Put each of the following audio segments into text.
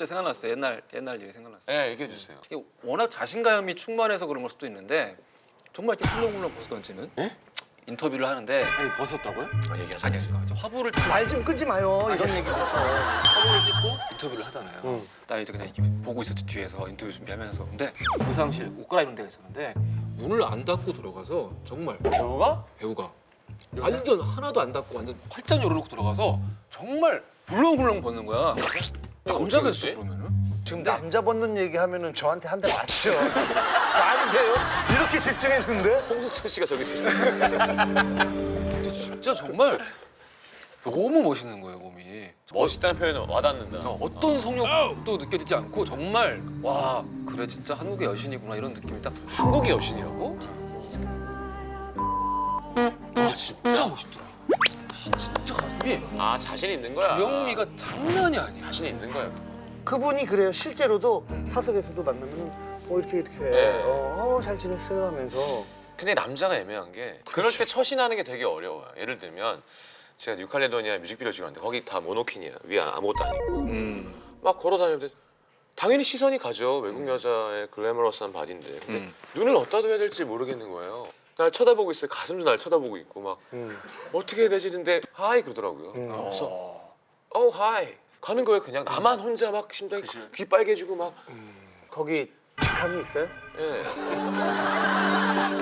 갑자기 생각났어요. 옛날 옛날 일이 생각났어요. 네, 얘기해 주세요. 이게 워낙 자신감이 충만해서 그런 걸 수도 있는데 정말 이렇게 훌렁훌렁 벗어 던지는 예? 인터뷰를 하는데 아니 벗었다고요? 아, 얘기하세요. 아니 아니 저 화보를 찍고 말 좀 끄지 마요. 이런 얘기 그렇죠. 화보를 찍고 인터뷰를 하잖아요. 응. 나 이제 그냥 이렇게 보고 있었지 뒤에서 인터뷰 준비하면서 근데 의상실 옷 갈아입는 데가 있었는데 문을 안 닫고 들어가서 정말 배우가? 배우가 완전 하나도 안 닫고 완전 활짝 열어놓고 들어가서 정말 훌렁훌렁 벗는 거야. 남자겠어 그러면은? 지금 남자 벗는 얘기 하면은 저한테 한 대 맞죠. 말이 돼요? 이렇게 집중했는데? 홍석천 씨가 저기 있어요. 근데 진짜 정말 너무 멋있는 거예요 몸이. 멋있다는 표현은 와닿는다. 어, 어떤 성욕도 느껴지지 않고 정말 와 그래 진짜 한국의 여신이구나 이런 느낌이 딱 들어요. 한국의 여신이라고? 와 진짜 멋있더라. 진짜 가슴이 아, 자신 있는 거야. 주영미가 장난이 아니야. 자신 있는 거예요. 그분이 그래요. 실제로도 음. 사석에서도 만나면 뭐 이렇게 이렇게 네. 어, 어, 잘 지냈어요 하면서 근데 남자가 애매한 게 그럴 때 처신하는 게 되게 어려워요. 예를 들면 제가 뉴칼레도니아 뮤직비디오 찍었는데 거기 다 모노킨이야. 위에 아무것도 아니고 음. 막 걸어 다니는데 당연히 시선이 가죠. 외국 여자의 글래머러스한 바디인데 근데 음. 눈을 어디다 둬야 될지 모르겠는 거예요. 날 쳐다보고 있어요. 가슴도 날 쳐다보고 있고 막 음. 어떻게 해야 되지? 근데 하이 그러더라고요. 음. 그래서 어 하이 가는 거예요. 그냥 나만 혼자 막 심장이 귀 빨개지고 막 거기 직함이 있어요? 예.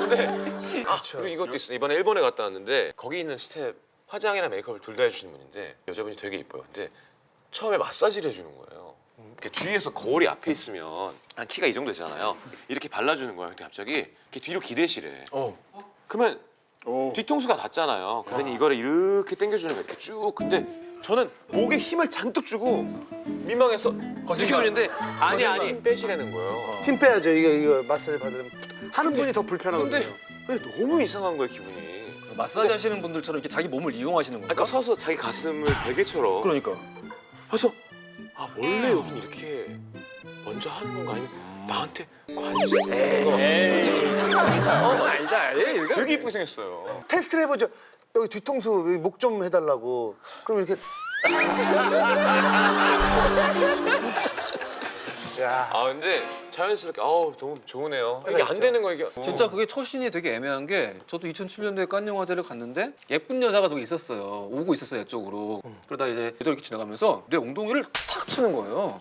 근데 아 그리고 이것도 있어. 이번에 일본에 갔다 왔는데 거기 있는 스텝 화장이나 메이크업을 둘 다 해주시는 분인데 여자분이 되게 이뻐요. 근데 처음에 마사지를 해주는 거예요. 이렇게 주위에서 거울이 앞에 있으면 한 키가 이 정도 되잖아요. 이렇게 발라주는 거예요. 근데 갑자기 이렇게 뒤로 기대시래. 어. 그러면 뒤통수가 닿잖아요. 그러더니 이거를 이렇게 당겨주는 거예요. 이렇게 쭉. 근데 저는 목에 힘을 잔뜩 주고 민망해서 거짓말. 지켜는데 아니. 아니 힘 빼시라는 거예요. 힘 빼야죠. 이거 이거 마사지 받으면 하는 분이 더 불편하거든요. 근데 왜 너무 이상한 거야 기분이. 마사지 하시는 분들처럼 이렇게 자기 몸을 이용하시는 건가? 아까 서서 자기 가슴을 베개처럼. 그러니까. 그래서 아 원래 여긴 이렇게 먼저 하는 건가 아니면 나한테 관심? 어 아니다. 예, 이거 되게 이쁘게 생겼어요. 테스트를 해보죠. 여기 뒤통수 목 좀 해달라고. 그럼 이렇게. 야, 아 근데 자연스럽게 아우 너무 좋으네요. 이게 안 있죠. 되는 거 이게. 진짜 그게 처신이 되게 애매한 게 저도 2007년도에 칸 영화제를 갔는데 예쁜 여자가 저기 있었어요. 오고 있었어요 이쪽으로. 그러다 이제 이렇게 지나가면서 내 엉덩이를 탁 치는 거예요.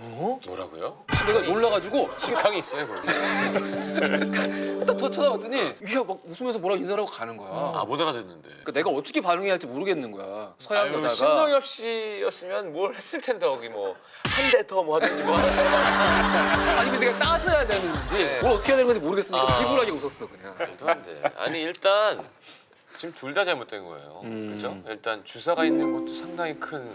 뭐라고요? 내가 놀라가지고 신강이 있어요 거기. 딱더 쳐다봤더니 이게 막 웃으면서 뭐라고 인사를 하고 가는 거야. 아 못 알아듣는데. 그러니까 내가 어떻게 반응해야 할지 모르겠는 거야. 서양 아유, 여자가. 신동엽 씨였으면 뭘 했을 텐데 거기 뭐 한 대 더 뭐 하든지 뭐. 아니 근데 내가 따져야 되는지 네. 뭘 어떻게 해야 되는 건지 모르겠으니까 아. 비굴하게 웃었어 그냥. 말도 안 돼. 아니 일단 지금 둘 다 잘못된 거예요. 음. 그죠? 일단 주사가 있는 것도 상당히 큰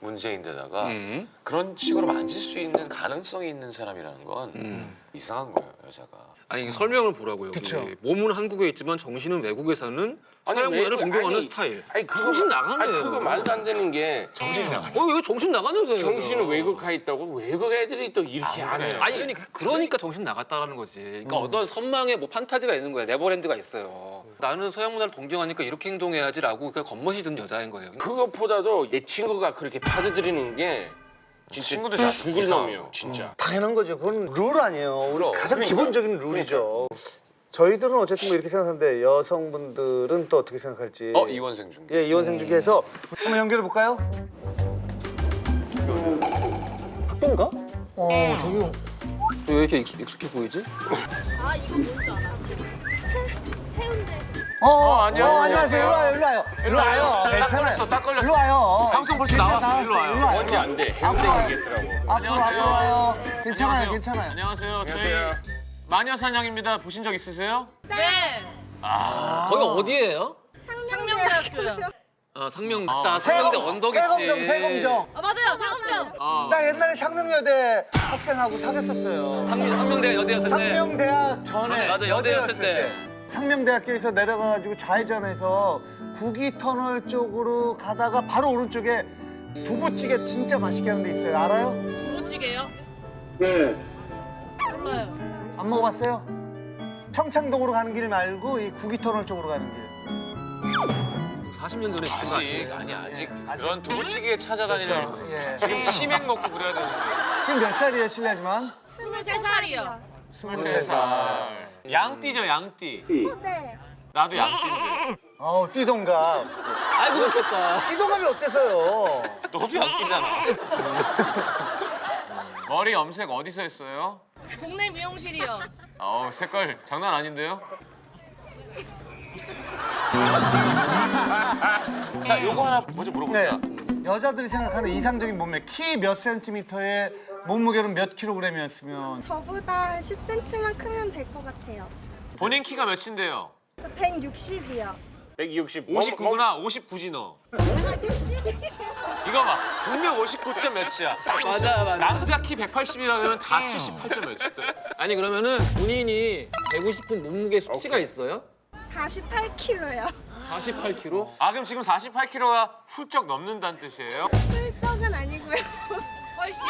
문제인데다가 음. 그런 식으로 만질 수 있는 가능성이 있는 사람이라는 건 음. 이상한 거예요 여자가. 아니 이게 설명을 보라고요. 그쵸. 여기. 몸은 한국에 있지만 정신은 외국에 사는 아니, 서양 문화를 왜- 공경하는 아니, 스타일. 아니 그거 정신 나가네. 아니 그거 말도 안 되는 게 정신이 나가. 어, 이거 정신 나가는 소리야. 정신은 외국 가 있다고 외국 애들이 또 이렇게 안 해. 아니 그러니까, 그러니까 정신 나갔다라는 거지. 그러니까 어떤 선망의 뭐 판타지가 있는 거야. 네버랜드가 있어요. 나는 서양 문화를 동경하니까 이렇게 행동해야지라고 그냥 겉멋이 든 여자인 거예요. 그것보다도 내 친구가 그렇게 파드들이는 게 진짜 친구들이 다 놈이요. 거. 진짜. 당연한 거죠. 그건 룰 아니에요. 우리 그럼. 가장 그러니까. 기본적인 룰이죠. 저희들은 어쨌든 뭐 이렇게 생각하는데 여성분들은 또 어떻게 생각할지. 어 이원생 중. 예, 이원생 중에서 한번 연결해 볼까요? 학교인가? 어, 저기 왜 이렇게 익숙, 익숙해 보이지? 아 이거 뭔지 알아? 해운대 어, 안녕, 어, 안녕하세요. 일로 와요, 일로 와요. 일로 와요. 괜찮아요. 딱 걸렸어. 일로 와요. 방송 벌써 괜찮아, 나왔어. 일로 와요. 일로 와요. 뭔지 안 돼. 해운대 얘기했더라고. 앞으로 앞으로 와요. 괜찮아요, 괜찮아요. 안녕하세요. 저희 마녀사냥입니다. 보신 적 있으세요? 네 거기 어디예요? 상명대학교요 아 상명 아, 상명대 언덕이지. 세검정, 세검정. 아 맞아요 상명 아, 나 옛날에 상명여대 학생하고 사귀었었어요. 상명 상명대 여대였을 때. 상명대학 전에 맞아, 여대였을 때. 상명대학교에서 내려가가지고 좌회전해서 구기터널 쪽으로 가다가 바로 오른쪽에 두부찌개 진짜 맛있게 하는 데 있어요. 알아요? 두부찌개요? 네 몰라요 안 먹어봤어요? 평창동으로 가는 길 말고 이 구기터널 쪽으로 가는 길. 40년 전에 있던 거 아직 아니에요? 아니 아직 아직. 그런 두부찌개 찾아다니는 예. 지금 치맥 먹고 그래야 되는데. 지금 몇 살이에요, 실례지만? 23살이요. 23살. 양띠죠, 양띠. 네. 나도 양띠인데. 어우, 띠동갑. 아이고 좋겠다. 띠동갑이 어때서요? 너도 양띠잖아. 머리 염색 어디서 했어요? 동네 미용실이요. 어우, 색깔 장난 아닌데요? 자, 요거 하나 먼저 물어보자. 네. 여자들이 생각하는 이상적인 몸매, 키 몇 센티미터에 몸무게는 몇 킬로그램이었으면 저보다 10cm만 크면 될 것 같아요. 본인 키가 몇인데요? 저 160이요. 160. 59구나, 59지 너. 아, 60이요? 이거 봐. 분명 59 점 몇이야. 맞아 맞아. 남자 키 180이라면 다 78점 몇이다. 아니 그러면은 본인이 되고 싶은 몸무게 수치가 있어요? 48kg요. 48kg? 아, 그럼 지금 48kg가 훌쩍 넘는다는 뜻이에요? 훌쩍은 아니고요. 훨씬.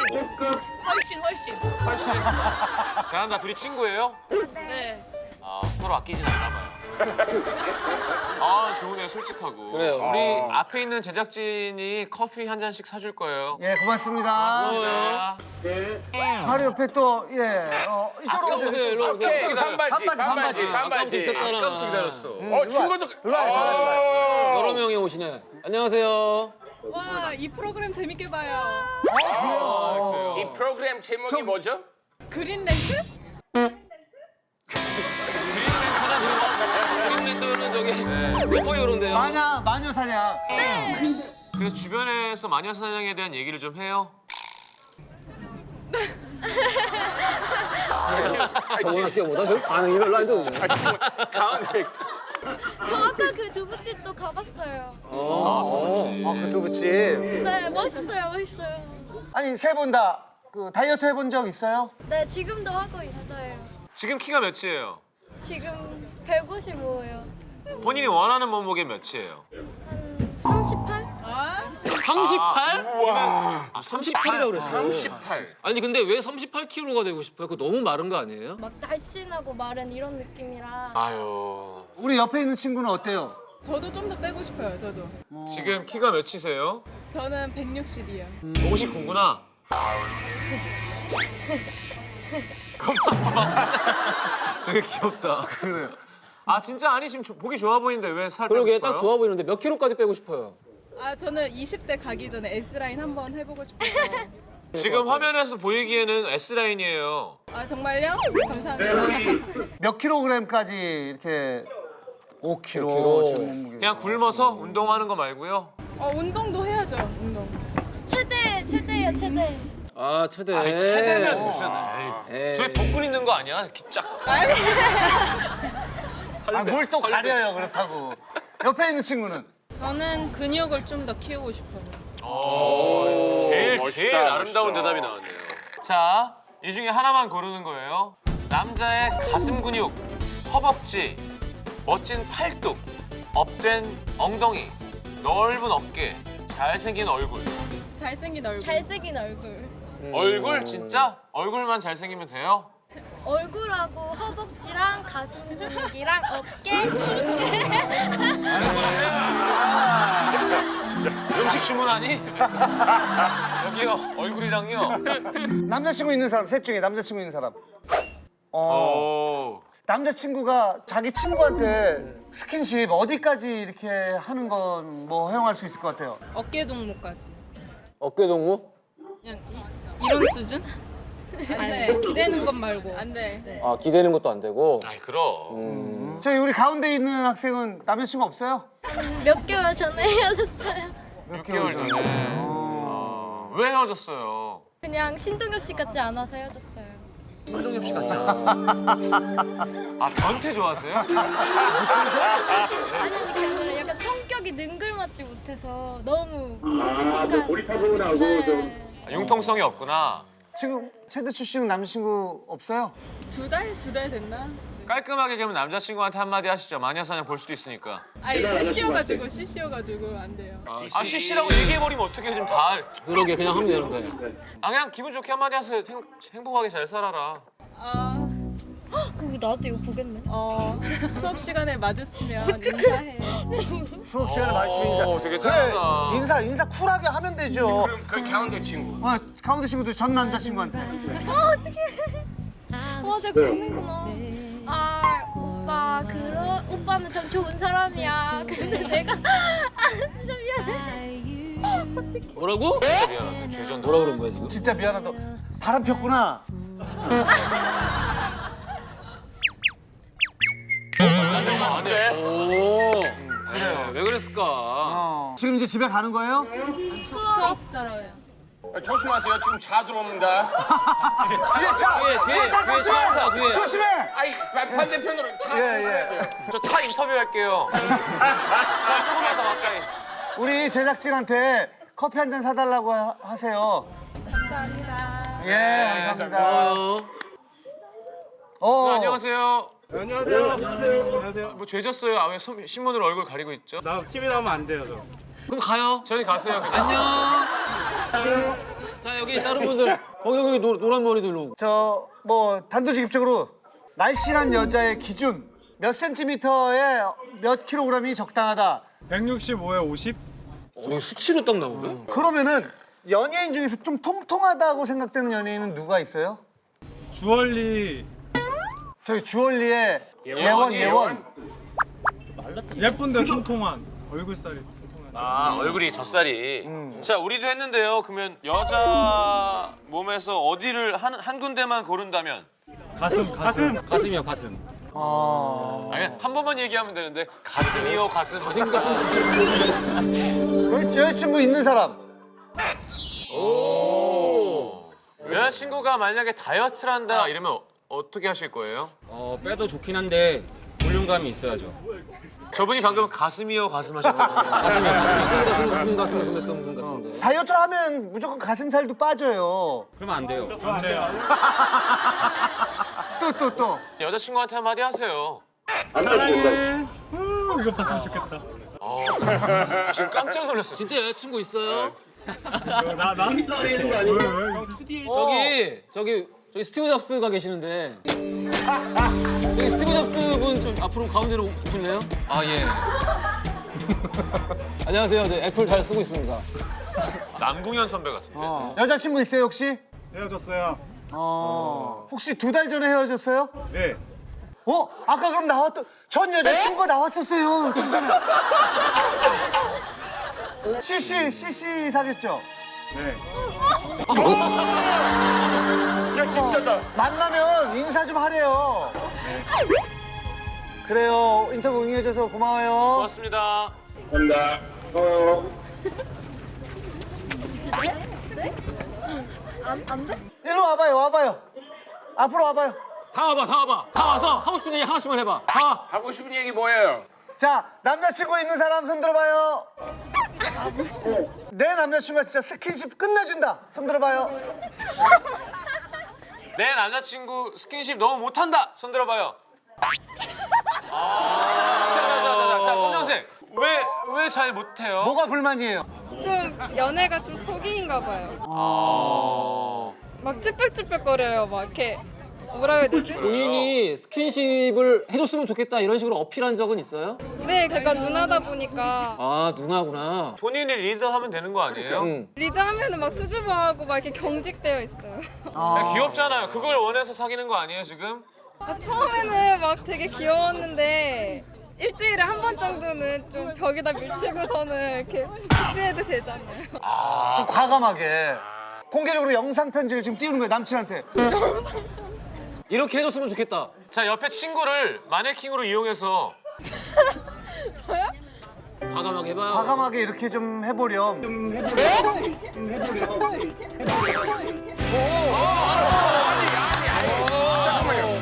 훨씬 훨씬. 훨씬. 잘한다. 둘이 친구예요? 네. 아, 서로 아끼진 않나 봐요. 아, 좋으네요. 솔직하고. 그래요. 우리 앞에 있는 제작진이 커피 한 잔씩 사줄 거예요. 예, 고맙습니다. 네. 바로 옆에 또 예, 어, 이쪽으로 오세요. 오세요 일로 오세요. 오케이, 반바지, 반바지, 반바지. 아까부터 있었잖아. 아까부터 기다렸어. 어, 친구도. 일로 여러 명이 오시네. 안녕하세요. 와, 이 프로그램 재밌게 봐요. 이 프로그램 제목이 뭐죠? 그린랜드? 그린랜드는 저기 슈퍼 히어로인데요. 마녀, 마녀 사냥. 그래서 주변에서 마녀 사냥에 대한 얘기를 좀 해요. 저번 학교보다 별 반응이 별로 안 좋은데. 저 아까 그 두부집도 가봤어요. 어, 그 두부집. 네, 멋있어요, 멋있어요. 아니, 세 분 다 그 다이어트 해본 적 있어요? 네, 지금도 하고 있어요. 지금 키가 몇이에요? 지금 155예요. 본인이 원하는 몸무게 몇이에요? 한 38? 38? 와. 아, 38이라고 그랬어요. 38. 아니 근데 왜 38kg가 되고 싶어요? 그거 너무 마른 거 아니에요? 막 날씬하고 마른 이런 느낌이라. 아유. 우리 옆에 있는 친구는 어때요? 저도 좀 더 빼고 싶어요, 저도. 지금 키가 몇이세요? 저는 160이요. 59구나. 되게 귀엽다. 그래요. 아 진짜 아니 지금 조- 보기 좋아 보이는데 왜 살 빼고 그러게 싶어요? 딱 좋아 보이는데 몇 킬로까지 빼고 싶어요? 아, 저는 20대 가기 전에 S라인 한번 해보고 싶어요. 지금 화면에서 보이기에는 S 라인이에요. 아, 정말요? 감사합니다. 몇 킬로그램까지 이렇게 5kg 킬로. 지금 몸무게. 그냥 굶어서 운동하는 거 말고요. 어, 운동도 해야죠, 운동. 최대, 최대예요, 최대. 아 최대. 아니 최대면 무슨? 에이, 에이. 저희 복근 있는 거 아니야? 키 쫙. 아, 뭘또 가려요, 그렇다고. 옆에 있는 친구는? 저는 근육을 좀 더 키우고 싶어요. 제일 멋있다, 제일 아름다운 멋있어. 대답이 나왔네요. 자, 이 중에 하나만 고르는 거예요. 남자의 가슴 근육, 허벅지, 멋진 팔뚝, 업된 엉덩이, 넓은 어깨, 잘생긴 얼굴. 잘생긴 얼굴. 잘생긴 얼굴. 얼굴 진짜 얼굴만 잘생기면 돼요? 얼굴하고 허벅지랑 가슴 근육이랑 어깨. 음식 주문하니? 여기요 얼굴이랑요. 남자친구 있는 사람, 셋 중에 남자친구 있는 사람. 어, 오. 남자친구가 자기 친구한테 스킨십 어디까지 이렇게 하는 건 뭐 허용할 수 있을 것 같아요? 어깨 동무까지. 어깨 동무? 그냥 이, 이런 수준? 안 돼. 기대는 것 말고. 안 돼. 아 기대는 것도 안 되고. 아이 그럼. 저희 우리 가운데 있는 학생은 남자친구 없어요? 몇 개월 전에 헤어졌어요. 몇 개월 전에. 어, 왜 헤어졌어요? 그냥 신동엽 씨 같지 않아서 헤어졌어요. 한동엽 씨 같지 않았어? 아 변태 좋아하세요? 아니 아니 그게 아니라 약간 성격이 능글맞지 못해서 너무 고지식한. 네. 아, 융통성이 없구나. 지금 최대추 씨는 남자친구 없어요? 두 달? 두 달 됐나? 깔끔하게 그러면 남자친구한테 한마디 하시죠. 마녀사냥 볼 수도 있으니까. 아니, CC여가지고, CC여가지고 안 돼요. 아 CC라고 얘기해버리면 어떻게 지금 다. 알- 그러게 그냥 하면 되는데. 아 그냥 기분 좋게 한마디 하세요. 행, 행복하게 잘 살아라. 아, 그럼 나도 이거 보겠네. 어 수업 시간에 마주치면 인사해. 수업 시간에 마시면 인사. 어, 되게 그래 착하다. 인사 인사 쿨하게 하면 되죠. 그 강원도 친구. 어, 강원도 친구도 전 남자 친구한테. 맞아 그러는구나. 아 오빠 그런 오빠는 참 좋은 사람이야. 근데 내가 아 진짜 미안해. 뭐라고? 미안하다. 죄전 뭐라 그런 거야 지금? 진짜 미안하다. 바람 폈구나. 안 돼. 오. 그래요. 왜 그랬을까? 어. 지금 이제 집에 가는 거예요? 수업 있어요. 조심하세요. 지금 차 들어옵니다. 뒤에 차! 뒤에, 뒤에, 차 뒤에 조심해! 차 있어, 뒤에. 조심해! 아이 바- 반대편으로 차. 예, 예. 저 차 인터뷰 할게요. 자, 조금만 더 가까이. 우리 제작진한테 커피 한 잔 사달라고 하- 하세요. 감사합니다. 예, 감사합니다. 어. 어. 네, 안녕하세요. 안녕하세요. 안녕하세요. 뭐 죄졌어요? 아왜 신문으로 얼굴 가리고 있죠? 나 TV 나오면 안 돼요, 저. 그럼 가요. 저리 가세요. 그냥. 안녕. 자 여기 다른 분들 거기 거기 노, 노란 머리들로. 저, 뭐, 단도직입적으로 날씬한 여자의 기준 몇 센티미터에 몇 킬로그램이 적당하다. 165에 50? 어, 수치로 딱 나오네. 그러면은 연예인 중에서 좀 통통하다고 생각되는 연예인은 누가 있어요? 주얼리 저희 주얼리의 예원, 예원. 예쁜데 통통한 얼굴살이 통통한. 아 얼굴이 젖살이. 음. 자 우리도 했는데요. 그러면 여자 몸에서 어디를 한, 한 군데만 고른다면 가슴, 가슴. 가슴이요 가슴 아. 아니 한 번만 얘기하면 되는데 가슴이요 가슴. 가슴 여자- 여자친구 있는 사람. 여자친구가 만약에 다이어트를 한다 이러면 어- 어떻게 하실 거예요? 어 빼도 좋긴 한데 볼륨감이 있어야죠 저분이 방금 가슴이요 가슴 하셨거든요. 가슴이요 가슴 무슨 가슴 무슨 했던 분 같은데. 다이어트 하면 무조건 가슴살도 빠져요. 그러면 안 돼요 안 돼요. 또, 또, 또. 여자친구한테 한마디 하세요. 사랑해. 후, 이거 봤으면 좋겠다. 어, 지금 깜짝 놀랐어요. 진짜 여자친구 있어요? 나, 나? 왜, 왜? 저기 저기 저기 스티브 잡스가 계시는데. 여기 스티브 잡스 분 좀 앞으로 가운데로 오실래요? 아 예. 안녕하세요. 네, 애플 잘 쓰고 있습니다. 남궁현 선배 같은데. 어. 여자친구 있어요, 혹시? 헤어졌어요. 어. 혹시 두 달 전에 헤어졌어요? 네. 어? 아까 그럼 나왔던 전 여자친구가 나왔었어요. 좀 전에. CC, CC 사겠죠? 네. 만나면 인사 좀 하래요. 그래요. 인터뷰 응해줘서 고마워요. 고맙습니다. 안안 돼? 일로 와봐요, 와봐요. 앞으로 와봐요. 다 와봐, 다 와봐. 다 와서 하고 싶은 얘기 하나씩만 해봐. 다 와. 하고 싶은 얘기 뭐예요? 자, 남자친구 있는 사람 손 들어봐요. 내 남자친구가 진짜 스킨십 끝내준다. 손 들어봐요. 내 남자친구 스킨십 너무 못한다. 손 들어봐요. 아. 자, 자, 자, 자, 자, 검정색. 왜, 왜 잘 못해요? 뭐가 불만이에요? 좀 연애가 좀 초기인가 봐요. 어. 막 쭈뼛쭈뼛거려요. 막 이렇게 뭐라 해야 되지? 본인이 스킨십을 해줬으면 좋겠다 이런 식으로 어필한 적은 있어요? 네, 그러니까 누나다 보니까 아 누나구나. 본인이 리더하면 되는 거 아니에요? 응. 리드하면은 막 수줍어하고 막 이렇게 경직되어 있어요. 야, 귀엽잖아요. 그걸 원해서 사귀는 거 아니에요, 지금? 아, 처음에는 막 되게 귀여웠는데 일주일에 한 번 정도는 좀 벽에다 밀치고서는 이렇게 키스해도 되잖아요. 좀 과감하게. 공개적으로 영상 편지를 지금 띄우는 거예요, 남친한테. 이렇게 해줬으면 좋겠다. 자, 옆에 친구를 마네킹으로 이용해서 과감하게 해봐요. 과감하게 이렇게 좀 해보렴.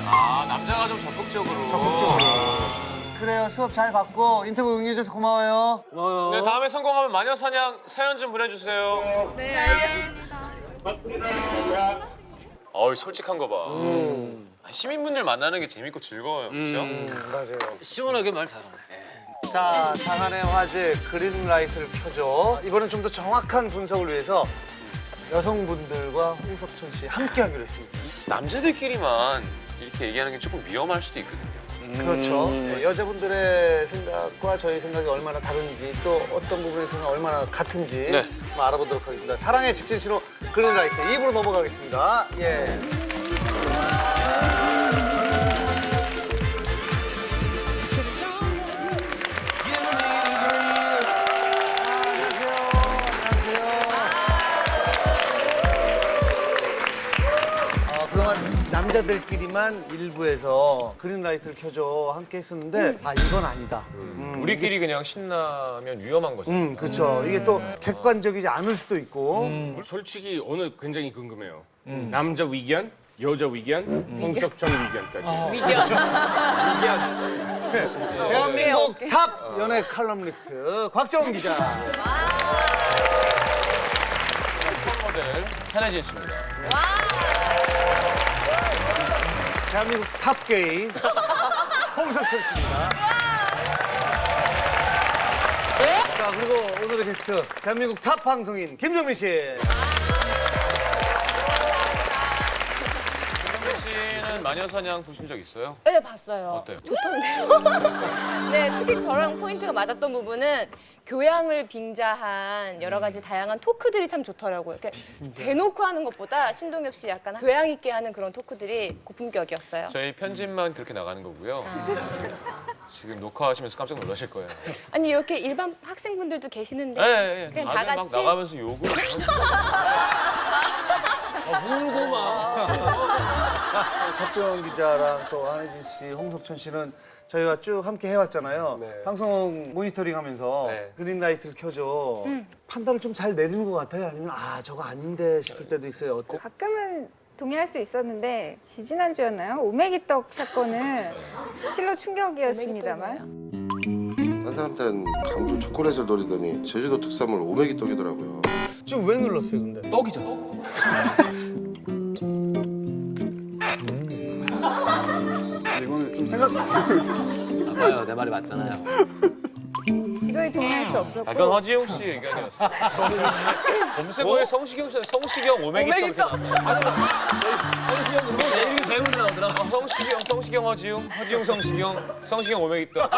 아, 남자가 좀 적극적으로. 적극적으로. 그래요, 수업 잘 받고 인터뷰 응해줘서 고마워요. 고마워요. 네, 다음에 성공하면 마녀사냥 사연 좀 보내주세요. 네, 알겠습니다. 어이, 솔직한 거 봐. 아, 시민분들 만나는 게 재밌고 즐거워요. 그렇죠? 시원하게 말 잘하네. 자, 장안의 화제 그린라이트를 켜줘. 이번엔 좀 더 정확한 분석을 위해서 여성분들과 홍석천 씨 함께 하기로 했습니다. 남자들끼리만 이렇게 얘기하는 게 조금 위험할 수도 있거든요. 그렇죠. 음. 네, 여자분들의 생각과 저희 생각이 얼마나 다른지 또 어떤 부분에서는 얼마나 같은지 네. 한번 알아보도록 하겠습니다. 사랑의 직진 신호 그린라이트 2부로 넘어가겠습니다. 예. 남자들끼리만 일부에서 그린라이트를 켜줘 함께 했었는데 아 이건 아니다. 음, 우리끼리 그냥 신나면 위험한 거죠. 음, 그렇죠. 이게 또 객관적이지 않을 수도 있고. 솔직히 오늘 굉장히 궁금해요. 남자 위견, 여자 위견, 홍석천 위견까지. 대한민국 탑 연예 칼럼니스트 곽정은 기자. 모델 한혜진 씨입니다. 대한민국 탑 게이 홍석천 씨입니다. 자 그리고 오늘의 게스트 대한민국 탑 방송인 김정민 씨. 씨는 마녀사냥 보신 적 있어요? 네 봤어요. 어때요? 좋던데요. 네 특히 저랑 포인트가 맞았던 부분은 교양을 빙자한 여러 가지 다양한 토크들이 참 좋더라고요. 이렇게 대놓고 하는 것보다 신동엽 씨 약간 교양 있게 하는 그런 토크들이 고품격이었어요. 저희 편집만 그렇게 나가는 거고요. 지금 녹화하시면서 깜짝 놀라실 거예요. 아니 이렇게 일반 학생분들도 계시는데 예, 예, 예. 그냥 다 다들 막 같이 나가면서 욕을. 곽정은 기자랑 또 한혜진 씨, 홍석천 씨는 저희와 쭉 함께 해왔잖아요. 방송 모니터링 하면서 네. 그린라이트를 켜줘. 판단을 좀 잘 내리는 것 같아요? 아니면 아, 저거 아닌데 싶을 때도 있어요. 어때? 가끔은 동의할 수 있었는데 지지난주였나요? 오메기 떡 사건은 실로 충격이었습니다만 한 사람들은 강조 초콜릿을 노리더니 제주도 특산물 오메기 떡이더라고요. 지금 왜 눌렀어요, 근데? 떡이죠. 이거는 좀 생각. 봐요, 내 말이 맞잖아요. 도저히 동의할 수 없었고 아, 그건 허지웅 씨 의견이었어요. 검색어에 성시경 씨, 성시경 오메기 떡. 성시경 누르고 내 이름이 제일 먼저 나오더라. 어, 성시경, 성시경 허지웅, 허지웅 성시경, 성시경 오메기 떡,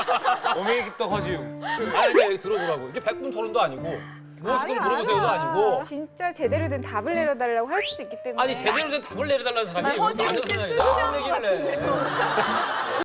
오메기 떡 허지웅. 아니, 근데 들어보라고. 이게 백분 토론도 아니고, 무엇이든 물어보세요도 아니고. 진짜 제대로 된 답을 내려달라고 할 수도 있기 때문에 아니, 제대로 된 답을 내려달라는 사람이 허지웅 씨 많은 술 사람이야. 취한 것 얘기를 해.